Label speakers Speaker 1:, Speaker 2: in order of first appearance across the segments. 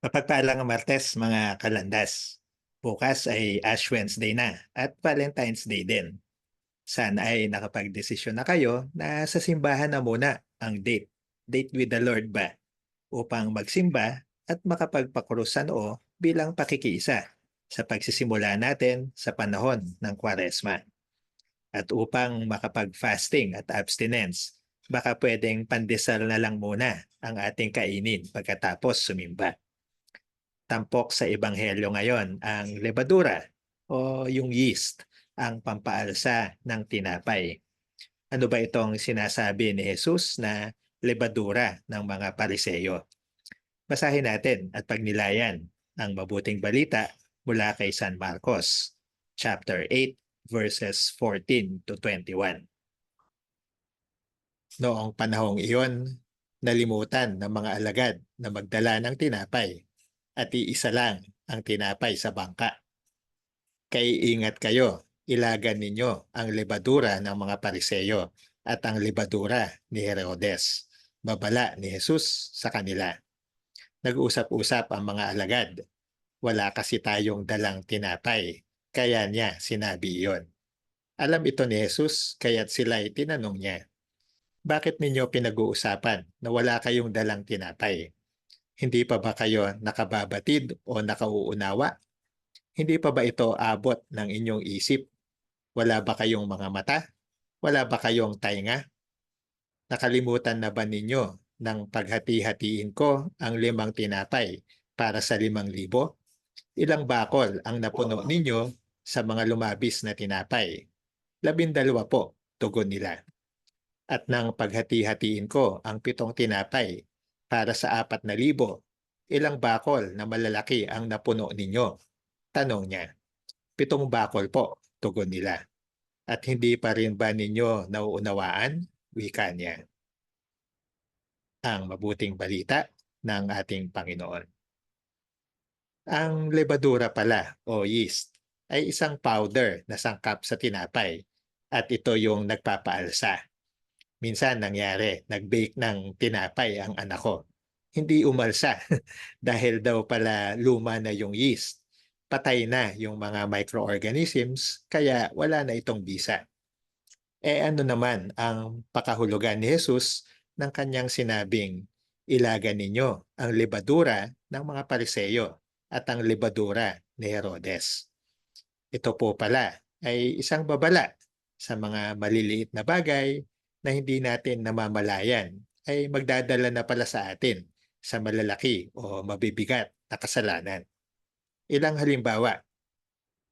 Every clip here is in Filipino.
Speaker 1: Mapagpalang Martes mga kalandas. Bukas ay Ash Wednesday na at Valentine's Day din. Sana ay nakapagdesisyon na kayo na sa simbahan na muna ang date, date with the Lord ba, upang magsimba at makapagpakurusan o bilang pakikiisa sa pagsisimula natin sa panahon ng Kwaresma. At upang makapag-fasting at abstinence, baka pwedeng pandesal na lang muna ang ating kainin pagkatapos sumimba tampok sa ebanghelyo ngayon ang levadura o yung yeast ang pampaalsa ng tinapay. Ano ba itong sinasabi ni Jesus na levadura ng mga pariseyo? Basahin natin at pagnilayan ang mabuting balita mula kay San Marcos, chapter 8, verses 14 to 21. Noong panahong iyon, nalimutan ng mga alagad na magdala ng tinapay at iisa lang ang tinapay sa bangka. Kay ingat kayo, ilagan ninyo ang lebadura ng mga pariseyo at ang lebadura ni Herodes. Babala ni Jesus sa kanila. Nag-usap-usap ang mga alagad. Wala kasi tayong dalang tinapay, kaya niya sinabi iyon. Alam ito ni Jesus, kaya't sila'y tinanong niya, Bakit ninyo pinag-uusapan na wala kayong dalang tinapay? Hindi pa ba kayo nakababatid o nakauunawa? Hindi pa ba ito abot ng inyong isip? Wala ba kayong mga mata? Wala ba kayong tainga? Nakalimutan na ba ninyo nang paghati-hatiin ko ang limang tinapay para sa limang libo? Ilang bakol ang napuno ninyo sa mga lumabis na tinapay? Labindalawa po, tugon nila. At nang paghati-hatiin ko ang pitong tinapay para sa apat na libo, ilang bakol na malalaki ang napuno ninyo? Tanong niya. Pitong bakol po, tugon nila. At hindi pa rin ba ninyo nauunawaan? Wika niya. Ang mabuting balita ng ating Panginoon. Ang lebadura pala o yeast ay isang powder na sangkap sa tinapay at ito yung nagpapaalsa minsan nangyari, nag-bake ng tinapay ang anak ko. Hindi umalsa dahil daw pala luma na yung yeast. Patay na yung mga microorganisms kaya wala na itong bisa. Eh ano naman ang pakahulugan ni Jesus ng kanyang sinabing, ilagan ninyo ang libadura ng mga pariseyo at ang libadura ni Herodes. Ito po pala ay isang babala sa mga maliliit na bagay na hindi natin namamalayan ay magdadala na pala sa atin sa malalaki o mabibigat na kasalanan. Ilang halimbawa,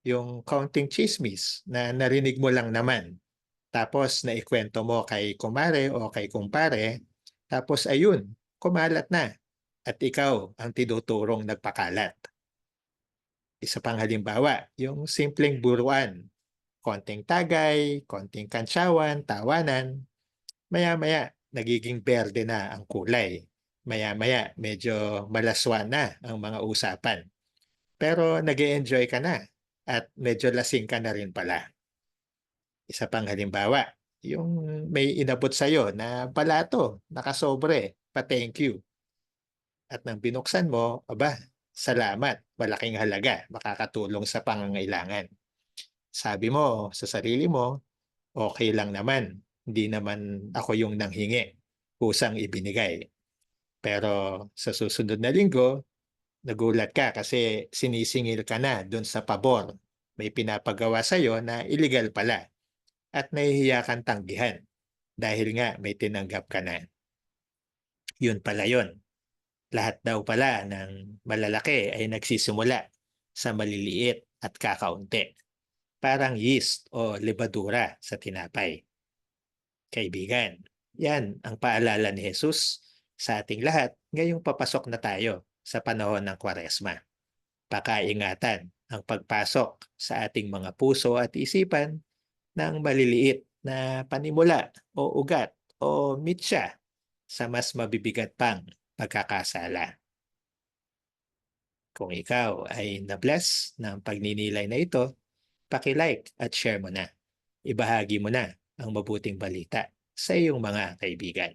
Speaker 1: yung counting chismis na narinig mo lang naman, tapos naikwento mo kay kumare o kay kumpare, tapos ayun, kumalat na at ikaw ang tinuturong nagpakalat. Isa pang halimbawa, yung simpleng buruan, konting tagay, konting kansyawan, tawanan, maya-maya nagiging berde na ang kulay. Maya-maya medyo malaswan na ang mga usapan. Pero nag enjoy ka na at medyo lasing ka na rin pala. Isa pang halimbawa, yung may inabot sa'yo na balato, nakasobre, pa-thank you. At nang binuksan mo, aba, salamat, malaking halaga, makakatulong sa pangangailangan. Sabi mo sa sarili mo, okay lang naman, hindi naman ako yung nanghingi, kusang ibinigay. Pero sa susunod na linggo, nagulat ka kasi sinisingil ka na doon sa pabor. May pinapagawa sa iyo na illegal pala at nahihiya kang tanggihan dahil nga may tinanggap ka na. Yun pala yun. Lahat daw pala ng malalaki ay nagsisimula sa maliliit at kakaunti. Parang yeast o lebadura sa tinapay kaibigan. Yan ang paalala ni Jesus sa ating lahat ngayong papasok na tayo sa panahon ng Kwaresma. Pakaingatan ang pagpasok sa ating mga puso at isipan ng maliliit na panimula o ugat o mitya sa mas mabibigat pang pagkakasala. Kung ikaw ay na-bless ng pagninilay na ito, paki-like at share mo na. Ibahagi mo na ang mabuting balita sa iyong mga kaibigan.